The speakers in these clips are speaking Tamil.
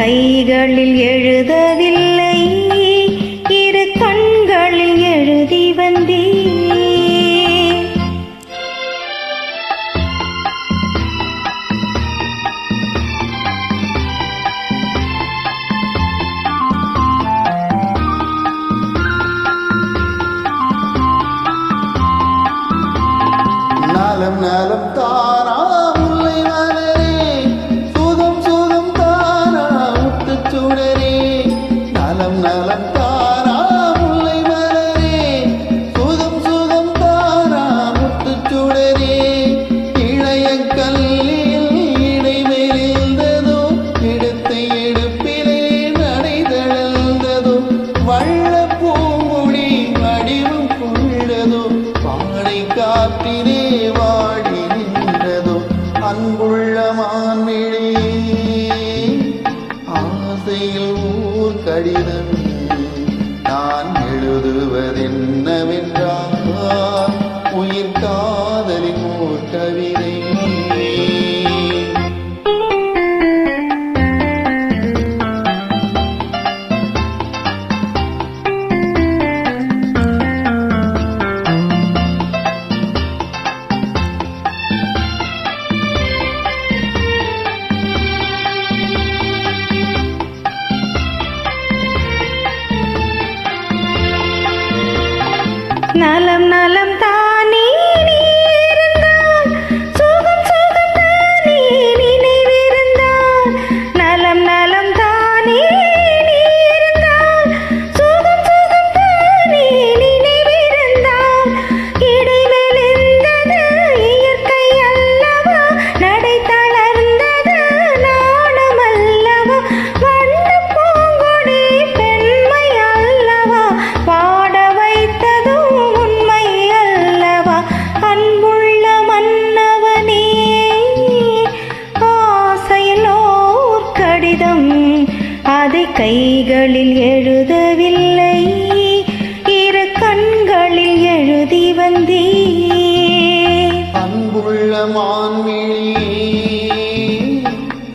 கைகளில் எழுதவில்லை இரு கண்களில் எழுதி வந்தே நலம் நலம் தானா கணியில் ஊர் கடிதம் நான் எழுதுவதென்ன நலம் நல அதை கைகளில் எழுதவில்லை. இரு கண்களில் எழுதி வந்தீ அன்புள்ள மான்மிழி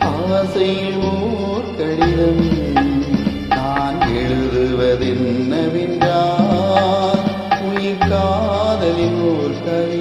ஆசையில் ஓர் கடிதம் நான் எழுதுவதென்னவென்றார் உயிர் காதலின் ஓர் கடிதம்